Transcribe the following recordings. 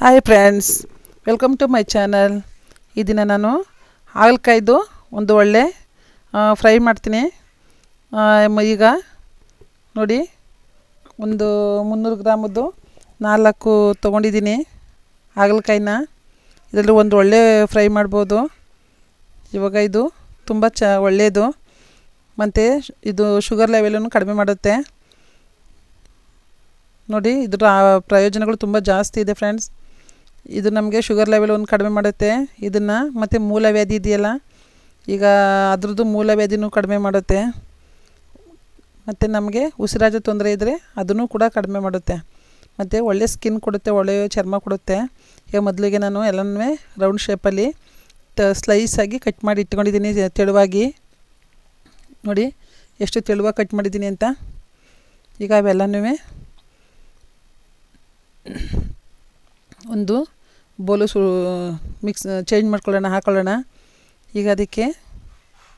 Hi friends welcome to my channel ಈ ದಿನ ನಾನು ಹಾಗಲಕಾಯ್ದು ಒಂದು ಒಳ್ಳೆ ಫ್ರೈ ಮಾಡ್ತೀನಿ. ಈಗ ನೋಡಿ, ಒಂದು ಮುನ್ನೂರು ಗ್ರಾಮದ್ದು ನಾಲ್ಕು ತೊಗೊಂಡಿದ್ದೀನಿ ಹಾಗಲಕಾಯಿನ ಇದರಲ್ಲಿ ಒಂದು ಒಳ್ಳೆ ಫ್ರೈ ಮಾಡ್ಬೋದು. ಇವಾಗ ಇದು ತುಂಬ ಚ, ಒಳ್ಳೆಯದು. ಮತ್ತು ಇದು ಶುಗರ್ ಲೆವೆಲನ್ನು ಕಡಿಮೆ ಮಾಡುತ್ತೆ. ನೋಡಿ, ಇದರ ಪ್ರಯೋಜನಗಳು ತುಂಬ ಜಾಸ್ತಿ ಇದೆ ಫ್ರೆಂಡ್ಸ್ ಇದು ನಮಗೆ ಶುಗರ್ ಲೆವೆಲ್ ಒಂದು ಕಡಿಮೆ ಮಾಡುತ್ತೆ. ಇದನ್ನು ಮತ್ತು ಮೂಲವ್ಯಾಧಿ ಇದೆಯಲ್ಲ, ಈಗ ಅದ್ರದ್ದು ಮೂಲವ್ಯಾಧಿನೂ ಕಡಿಮೆ ಮಾಡುತ್ತೆ. ಮತ್ತು ನಮಗೆ ಉಸಿರಾಜ ತೊಂದರೆ ಇದ್ದರೆ ಅದನ್ನು ಕೂಡ ಕಡಿಮೆ ಮಾಡುತ್ತೆ. ಮತ್ತು ಒಳ್ಳೆ ಸ್ಕಿನ್ ಕೊಡುತ್ತೆ ಒಳ್ಳೆಯ ಚರ್ಮ ಕೊಡುತ್ತೆ. ಈಗ ಮೊದಲಿಗೆ ನಾನು ಎಲ್ಲನೂ ರೌಂಡ್ ಶೇಪಲ್ಲಿ ತ ಸ್ಲೈಸಾಗಿ ಕಟ್ ಮಾಡಿ ಇಟ್ಕೊಂಡಿದ್ದೀನಿ ತೆಳುವಾಗಿ. ನೋಡಿ, ಎಷ್ಟು ತೆಳುವಾಗಿ ಕಟ್ ಮಾಡಿದ್ದೀನಿ ಅಂತ. ಈಗ ಅವೆಲ್ಲನೂ ಒಂದು ಬೋಲು ಸು, ಮಿಕ್ಸ್ ಚೇಂಜ್ ಮಾಡ್ಕೊಳ್ಳೋಣ, ಹಾಕೊಳ್ಳೋಣ. ಈಗ ಅದಕ್ಕೆ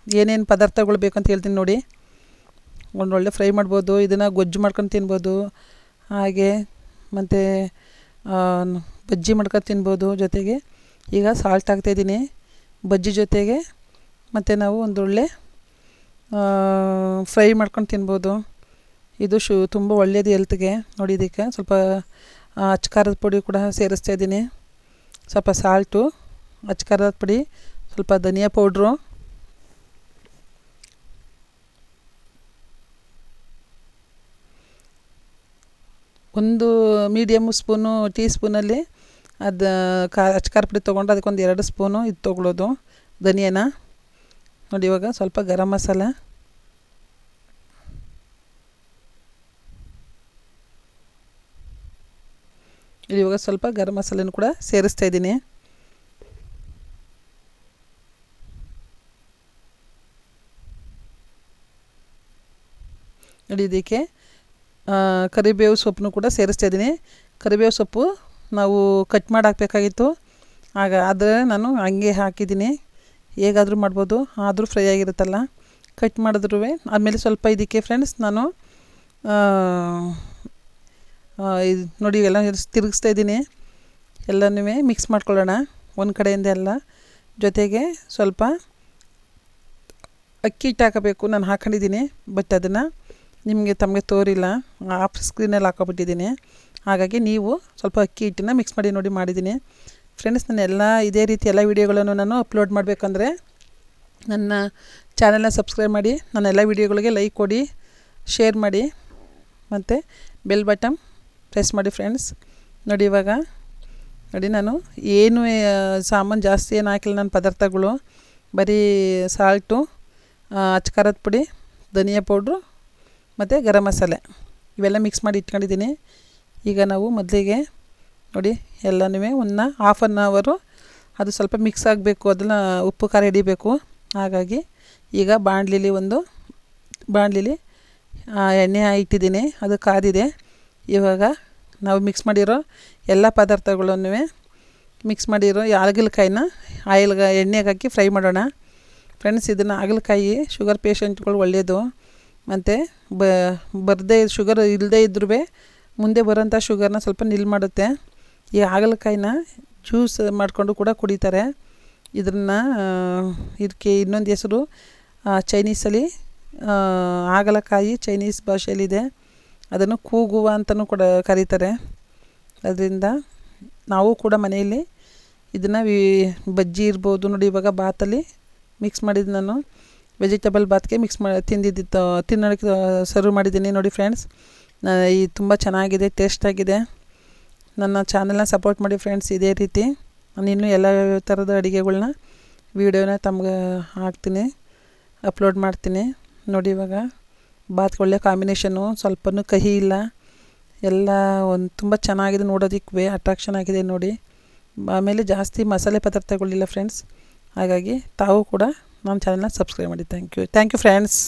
ಏನೇನು ಪದಾರ್ಥಗಳು ಬೇಕಂತ ಹೇಳ್ತೀನಿ ನೋಡಿ. ಒಂದೊಳ್ಳೆ ಫ್ರೈ ಮಾಡ್ಬೋದು, ಇದನ್ನು ಗೊಜ್ಜು ಮಾಡ್ಕೊಂಡು ತಿನ್ಬೋದು. ಹಾಗೆ ಮತ್ತು ಬಜ್ಜಿ ಮಾಡ್ಕೊಂಡು ತಿನ್ಬೋದು ಜೊತೆಗೆ. ಈಗ ಸಾಲ್ಟ್ ಹಾಕ್ತಾಯಿದ್ದೀನಿ ಬಜ್ಜಿ ಜೊತೆಗೆ ಮತ್ತು ನಾವು ಒಂದೊಳ್ಳೆ ಫ್ರೈ ಮಾಡ್ಕೊಂಡು ತಿನ್ಬೋದು. ಇದು ಶು, ತುಂಬ ಒಳ್ಳೆಯದು ಹೆಲ್ತ್ಗೆ ನೋಡಿ ಇದಕ್ಕೆ ಸ್ವಲ್ಪ ಅಚ್ಚ ಖಾರದ ಪುಡಿ ಕೂಡ ಸೇರಿಸ್ತಾ ಇದ್ದೀನಿ. ಸ್ವಲ್ಪ ಸಾಲ್ಟು ಅಚ್ಖಾರದ ಪುಡಿ, ಸ್ವಲ್ಪ ಧನಿಯಾ ಪೌಡ್ರು ಒಂದು ಮೀಡಿಯಮ್ ಸ್ಪೂನು ಟೀ ಸ್ಪೂನಲ್ಲಿ ಅದು, ಕಾ ಅಚ್ಕಾರ ಪುಡಿ ತೊಗೊಂಡು ಅದಕ್ಕೊಂದು ಎರಡು ಸ್ಪೂನು ಇದು ತೊಗೊಳ್ಳೋದು. ಧನಿಯಾನ. ನೋಡಿ ಇವಾಗ ಸ್ವಲ್ಪ ಗರಂ ಮಸಾಲ. ಇವಾಗ ಸ್ವಲ್ಪ ಗರಂ ಮಸಾಲೆನೂ ಕೂಡ ಸೇರಿಸ್ತಾ ಇದ್ದೀನಿ. ನೋಡಿ ಇದಕ್ಕೆ ಕರಿಬೇವು ಸೊಪ್ಪನ್ನು ಕೂಡ ಸೇರಿಸ್ತಾ ಇದ್ದೀನಿ. ಕರಿಬೇವು ಸೊಪ್ಪು ನಾವು ಕಟ್ ಮಾಡಿ ಹಾಕಬೇಕಾಗಿತ್ತು. ಆಗ ಆದರೆ ನಾನು ಹಂಗೆ ಹಾಕಿದ್ದೀನಿ. ಹೇಗಾದರೂ ಮಾಡ್ಬೋದು, ಆದರೂ ಫ್ರೈ ಆಗಿರುತ್ತಲ್ಲ. ಕಟ್ ಮಾಡಿದ್ರೂ ಆಮೇಲೆ ಸ್ವಲ್ಪ ಇದಕ್ಕೆ ಫ್ರೆಂಡ್ಸ್ ನಾನು ಇದು ನೋಡಿ ಎಲ್ಲ ತಿರುಗಿಸ್ತಾ ಇದ್ದೀನಿ. ಎಲ್ಲನೂ ಮಿಕ್ಸ್ ಮಾಡ್ಕೊಳ್ಳೋಣ. ಒಂದು ಕಡೆಯಿಂದ ಎಲ್ಲ. ಜೊತೆಗೆ ಸ್ವಲ್ಪ ಅಕ್ಕಿ ಹಿಟ್ಟು ಹಾಕಬೇಕು. ನಾನು ಹಾಕೊಂಡಿದ್ದೀನಿ ಬಟ್ ಅದನ್ನು ನಿಮಗೆ ತಮಗೆ ತೋರಿಲ್ಲ. ಆಫ್ ಸ್ಕ್ರೀನಲ್ಲಿ ಹಾಕೊಬಿಟ್ಟಿದ್ದೀನಿ. ಹಾಗಾಗಿ ನೀವು ಸ್ವಲ್ಪ ಅಕ್ಕಿ ಹಿಟ್ಟನ್ನ ಮಿಕ್ಸ್ ಮಾಡಿ ನೋಡಿ ಮಾಡಿದ್ದೀನಿ. ಫ್ರೆಂಡ್ಸ್ ನಾನು ಎಲ್ಲ ಇದೇ ರೀತಿ ಎಲ್ಲ ವೀಡಿಯೋಗಳನ್ನು ನಾನು ಅಪ್ಲೋಡ್ ಮಾಡಬೇಕಂದ್ರೆ ನನ್ನ ಚಾನಲ್ನ ಸಬ್ಸ್ಕ್ರೈಬ್ ಮಾಡಿ, ನನ್ನ ಎಲ್ಲ ವೀಡಿಯೋಗಳಿಗೆ ಲೈಕ್ ಕೊಡಿ ಶೇರ್ ಮಾಡಿ, ಮತ್ತು ಬೆಲ್ ಬಟನ್ ಪ್ರೆಸ್ ಮಾಡಿ ಫ್ರೆಂಡ್ಸ್ ನೋಡಿ ಇವಾಗ. ನೋಡಿ ನಾನು ಏನು ಸಾಮಾನು ಜಾಸ್ತಿ ಏನು ಹಾಕಿಲ್ಲ ನನ್ನ ಪದಾರ್ಥಗಳು. ಬರೀ ಸಾಲ್ಟು ಅಚ್ಚಕಾರದ ಪುಡಿ, ಧನಿಯಾ ಪೌಡ್ರು ಮತ್ತು ಗರಂ ಮಸಾಲೆ. ಇವೆಲ್ಲ ಮಿಕ್ಸ್ ಮಾಡಿ ಇಟ್ಕೊಂಡಿದ್ದೀನಿ. ಈಗ ನಾವು ಮೊದಲಿಗೆ ನೋಡಿ ಎಲ್ಲನೂ ಒಂದು ಹಾಫ್ ಆನ್ ಅವರು ಅದು ಸ್ವಲ್ಪ ಮಿಕ್ಸ್ ಆಗಬೇಕು, ಅದನ್ನು ಉಪ್ಪು, ಖಾರ ಹಿಡಿಬೇಕು. ಹಾಗಾಗಿ ಈಗ ಬಾಣಲಿಲಿ ಒಂದು, ಬಾಣಲಿಲಿ ಎಣ್ಣೆ ಇಟ್ಟಿದ್ದೀನಿ. ಅದು ಕಾದಿದೆ. ಇವಾಗ ನಾವು ಮಿಕ್ಸ್ ಮಾಡಿರೋ ಎಲ್ಲ ಪದಾರ್ಥಗಳನ್ನು ಮಿಕ್ಸ್ ಮಾಡಿರೋ ಹಾಗಲಕಾಯಿನ ಆಯಿಲ್ಗೆ, ಎಣ್ಣೆಗೆ ಹಾಕಿ ಫ್ರೈ ಮಾಡೋಣ. ಫ್ರೆಂಡ್ಸ್ ಇದನ್ನು ಹಾಗಲಕಾಯಿ ಶುಗರ್ ಪೇಷಂಟ್ಗಳು ಒಳ್ಳೆಯದು ಮತ್ತು ಬ, ಬರದೇ ಶುಗರ್ ಇಲ್ಲದೇ ಇದ್ರೂ ಮುಂದೆ ಬರೋಂಥ ಶುಗರ್ನ ಸ್ವಲ್ಪ ನಿಲ್ ಮಾಡುತ್ತೆ. ಈ ಹಾಗಲಕಾಯಿನ ಜ್ಯೂಸ್ ಮಾಡಿಕೊಂಡು ಕೂಡ ಕುಡಿತಾರೆ. ಇದನ್ನು ಇದಕ್ಕೆ ಇನ್ನೊಂದು ಹೆಸರು ಚೈನೀಸಲ್ಲಿ ಹಾಗಲಕಾಯಿ ಚೈನೀಸ್ ಭಾಷೆಯಲ್ಲಿದೆ. ಅದನ್ನು ಕೂಗುವ ಅಂತಲೂ ಕೂಡ ಕರೀತಾರೆ. ಅದರಿಂದ ನಾವು ಕೂಡ ಮನೆಯಲ್ಲಿ ಇದನ್ನು ವಿ ಬಜ್ಜಿ ಇರ್ಬೋದು ನೋಡಿ ಇವಾಗ ಬಾತಲ್ಲಿ ಮಿಕ್ಸ್ ಮಾಡಿದ್ದು ನಾನು. ವೆಜಿಟೇಬಲ್ ಬಾತ್ಗೆ ಮಿಕ್ಸ್ ಮಾಡಿ ತಿಂದಿದ್ದು ತಿನ್ನೋಕ್ಕೆ ಸರ್ವ್ ಮಾಡಿದ್ದೀನಿ ನೋಡಿ ಫ್ರೆಂಡ್ಸ್ ಈ ತುಂಬ ಚೆನ್ನಾಗಿದೆ ಟೇಸ್ಟಾಗಿದೆ ನನ್ನ ಚಾನಲ್ನ ಸಪೋರ್ಟ್ ಮಾಡಿ ಫ್ರೆಂಡ್ಸ್ ಇದೇ ರೀತಿ. ನಾನು ಇನ್ನೂ ಎಲ್ಲ ಥರದ ಅಡುಗೆಗಳ್ನ ವೀಡಿಯೋನ ತಮ್ಗೆ ಹಾಕ್ತೀನಿ ಅಪ್ಲೋಡ್ ಮಾಡ್ತೀನಿ. ನೋಡಿ ಇವಾಗ. ಬಾತ್ಗೆ ಒಳ್ಳೆ ಕಾಂಬಿನೇಷನು ಸ್ವಲ್ಪನೂ ಕಹಿ ಇಲ್ಲ. ಎಲ್ಲ ಒಂದು ತುಂಬ ಚೆನ್ನಾಗಿದೆ ನೋಡೋದಕ್ಕೆ ಅಟ್ರಾಕ್ಷನ್ ಆಗಿದೆ ನೋಡಿ. ಆಮೇಲೆ ಜಾಸ್ತಿ ಮಸಾಲೆ ಪದಾರ್ಥಗಳಿಲ್ಲ ಫ್ರೆಂಡ್ಸ್ ಹಾಗಾಗಿ ತಾವು ಕೂಡ ನಮ್ಮ ಚಾನಲ್ನ ಸಬ್ಸ್ಕ್ರೈಬ್ ಮಾಡಿ. Thank you thank you friends